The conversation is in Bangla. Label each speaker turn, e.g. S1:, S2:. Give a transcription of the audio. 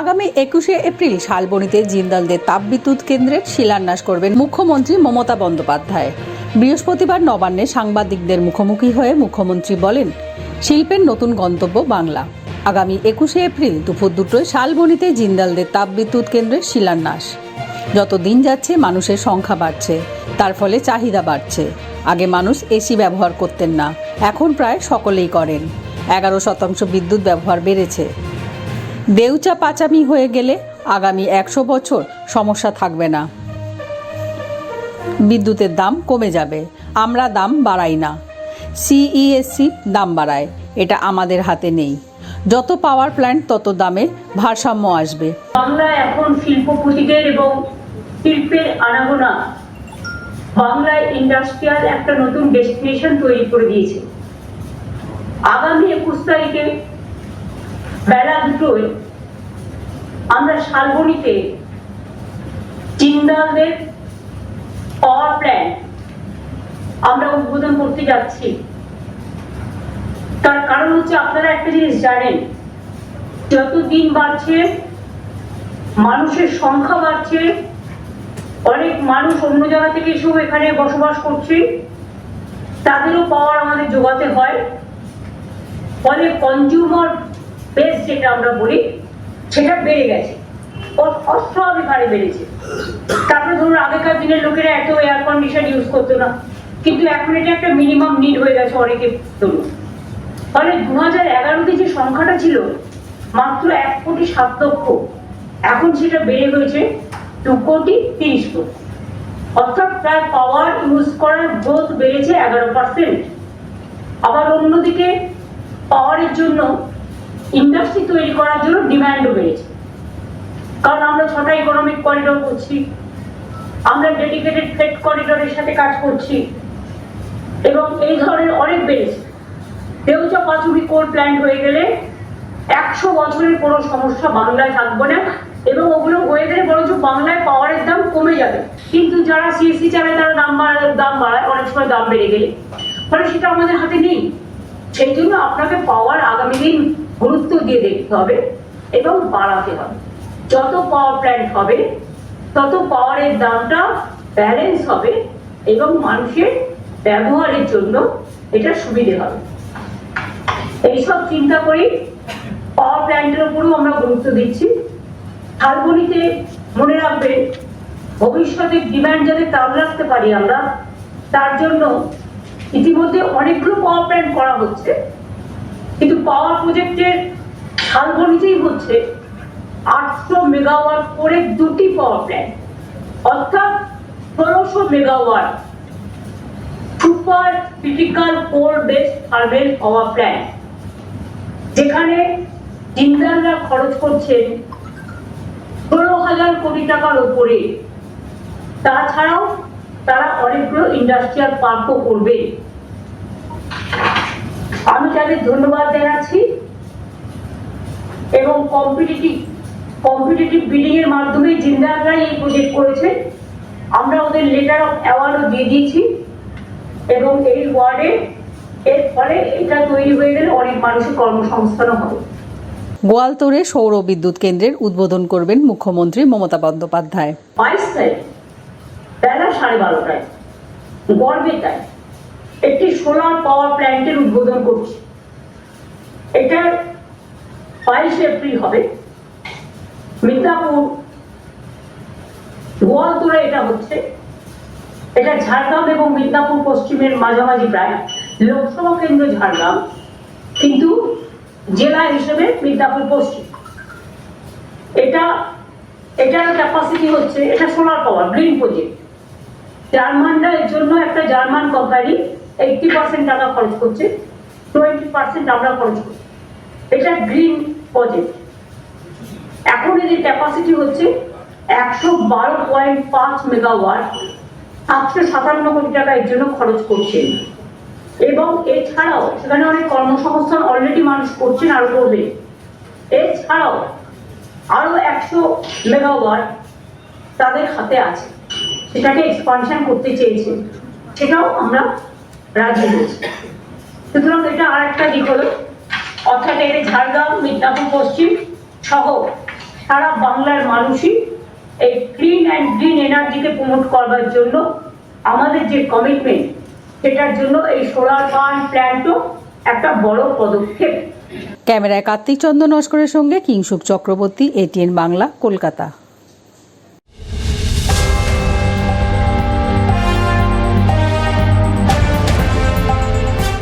S1: আগামী একুশে এপ্রিল শালবনিতে জিন্দালদের তাপবিদ্যুৎ কেন্দ্রের শিলান্যাস করবেন মুখ্যমন্ত্রী মমতা বন্দ্যোপাধ্যায়। বৃহস্পতিবার নবান্নে সাংবাদিকদের মুখোমুখি হয়ে মুখ্যমন্ত্রী বলেন, শিল্পের নতুন গন্তব্য বাংলা। আগামী একুশে এপ্রিল দুপুর দুটোয় শালবনীতে জিন্দালদের তাপবিদ্যুৎ কেন্দ্রের শিলান্যাস। যত দিন যাচ্ছে, মানুষের সংখ্যা বাড়ছে। তার ফলে চাহিদা বাড়ছে। আগে মানুষ এসি ব্যবহার করতেন না, এখন প্রায় সকলেই করেন। এগারো শতাংশ বিদ্যুৎ ব্যবহার বেড়েছে। দেউচা পাচামি হয়ে গেলে আগামী একশো বছর সমস্যা থাকবে না। বিদ্যুতের দাম কমে যাবে, আমরা দাম বাড়াই না। সিইএসসি দাম বাড়ায়, এটা আমাদের হাতে নেই। যত পাওয়ার প্ল্যান্ট, তত দামে ভারসাম্য আসবে।
S2: বাংলা এখন শিল্পপতিদের এবং শিল্পের আনাগোনা। বাংলায় ইন্ডাস্ট্রিয়াল একটা নতুন ডেস্টিনেশন তৈরি করে দিয়েছে। আগামী একুশ তারিখে বেলা দুটোয় আমরা শালবনীতে জিন্দালদের পাওয়ার প্ল্যান্ট আমরা উদ্বোধন করতে যাচ্ছি। তার কারণ হচ্ছে আপনারা একটা জিনিস জানেন যত দিন বাড়ছে, মানুষের সংখ্যা বাড়ছে, অনেক মানুষ অন্য জায়গা থেকে এসেও এখানে বসবাস করছে, তাদেরও পাওয়ার আমাদের যোগাতে হয়। ফলে কনজিউমার বেস যেটা আমরা বলি, সেটা বেড়ে গেছে। অস্বাভাবিক হারে বেড়েছে। তারপরে ধরুন, আগেকার দিনের লোকেরা এত এয়ার কন্ডিশন ইউজ করতো না। কিন্তু এখন এটা একটা মিনিমাম নিড হয়ে গেছে অনেকের জন্য। ফলে দু হাজার এগারোতে যে সংখ্যাটা ছিল, মাত্র এক কোটি সাত লক্ষ। এখন সেটা বেড়ে হয়েছে দু কোটি তিরিশ কোটি। অর্থাৎ প্রায় পাওয়ার ইউজ করার গ্রোথ বেড়েছে এগারো পার্সেন্ট আবার অন্যদিকে পাওয়ারের জন্য ইন্ডাস্ট্রি তৈরি করার জন্য ডিমান্ডও বেড়েছে। কারণ আমরা ছটা ইকোনমিক করিডোর করছি, আমরা ডেডিকেটেড ফ্রেট করিডোরের সাথে কাজ করছি, এবং এই ধরনের অনেক বেড়েছে। দেউচা পাঁচুরি কোল প্ল্যান্ট হয়ে গেলে একশো বছরের কোনো সমস্যা বাংলায় থাকবে না, এবং ওগুলো হয়ে গেলে বরঞ্চ বাংলায় পাওয়ারের দাম কমে যাবে। কিন্তু যারা সিএসসি চালায়, তারা দাম বাড়ায় দাম বাড়ায়, অনেক সময় দাম বেড়ে গেলে। ফলে সেটা আমাদের হাতে নেই। সেই জন্য আপনাকে পাওয়ার আগামী দিন গুরুত্ব দিয়ে দেখতে হবে এবং বাড়াতে হবে। যত পাওয়ার প্ল্যান্ট হবে, তত পাওয়ারের দামটা ব্যালেন্স হবে এবং মানুষের ব্যবহারের জন্য এটা সুবিধে হবে। এইসব চিন্তা করি পাওয়ার প্ল্যান্টের উপরেও আমরা গুরুত্ব দিচ্ছি। শালবনীতে মনে রাখবেন, ভবিষ্যতের ডিমান্ড যাতে তাল রাখতে পারি আমরা, তার জন্য ইতিমধ্যে অনেকগুলো পাওয়ার প্ল্যান্ট করা হচ্ছে। কিন্তু পাওয়ার প্রজেক্টের শালবনীতেই হচ্ছে আটশো মেগাওয়াট করে দুটি পাওয়ার প্ল্যান্ট অর্থাৎ ষোলোশো megawatt super critical core base thermal power plant যেখানে জিন্দালরা খরচ করছেন ষোলো হাজার কোটি টাকার উপরে। তাছাড়াও তারা অনেকগুলো ইন্ডাস্ট্রিয়াল পার্কও করবে। আমি তাদের ধন্যবাদ জানাচ্ছি এবং কম্পিটিটিভ কম্পিটিটিভ বিডিং এর মাধ্যমে জিন্দালরাই এই প্রজেক্ট করেছে আমরা ওদের লেটার অফ অ্যাওয়ার্ডও দিয়ে দিয়েছি এবং এই ওয়ার্ডে এর ফলে এটা তৈরি হয়ে গেলে অনেক মানুষের কর্মসংস্থানও হবে।
S1: গোয়ালতোড়ে সৌর বিদ্যুৎ কেন্দ্রের উদ্বোধন করবেন মুখ্যমন্ত্রী মমতা বন্দ্যোপাধ্যায়।
S2: বাইশ তারিখ বেলা সাড়ে বারোটায় গড়বেতায়। একটি সোলার পাওয়ার প্ল্যান্টের উদ্বোধন করছি। এটা বাইশে এপ্রিল হবে। মিদনাপুর গোয়ালতোড়ে এটা হচ্ছে। এটা ঝাড়গ্রাম এবং মিদনাপুর পশ্চিমের মাঝামাঝি প্রায়। লোকসভা কেন্দ্র ঝাড়গ্রাম, কিন্তু জেলা হিসেবে মিদনাপুর পশ্চিম। এটা, এটার ক্যাপাসিটি হচ্ছে, এটা সোলার পাওয়ার গ্রিন প্রজেক্ট জার্মানরা এর জন্য একটা জার্মান কোম্পানি এইটটি পার্সেন্ট টাকা খরচ করছে টোয়েন্টি পার্সেন্ট আমরা খরচ করছি। এটা গ্রিন প্রজেক্ট এখন এদের ক্যাপাসিটি হচ্ছে একশো বারো পয়েন্ট পাঁচ মেগাওয়াট সাতশো সাতান্ন কোটি টাকা এর জন্য খরচ করছেন এবং এছাড়াও সেখানে অনেক কর্মসংস্থান অলরেডি মানুষ করছেন আরও করবে। এছাড়াও আরও একশো মেগাওয়াট তাদের হাতে আছে। সেটাকে এক্সপানশন করতে চেয়েছে। সেটাও আমরা রাজি হয়েছি সুতরাং এটা আর একটা দিক হলো, অর্থাৎ এটা ঝাড়গ্রাম, মিদনাপুর, পশ্চিম সহ সারা বাংলার মানুষই এই ক্লিন অ্যান্ড গ্রিন এনার্জিকে প্রমোট করবার জন্য আমাদের যে কমিটমেন্ট সেটার জন্য এই সোলার পাওয়ার প্ল্যান্টও একটা বড় পদক্ষেপ।
S1: ক্যামেরায় কার্তিক চন্দ্র নস্করের সঙ্গে কিংসুক চক্রবর্তী এটিএন বাংলা, কলকাতা।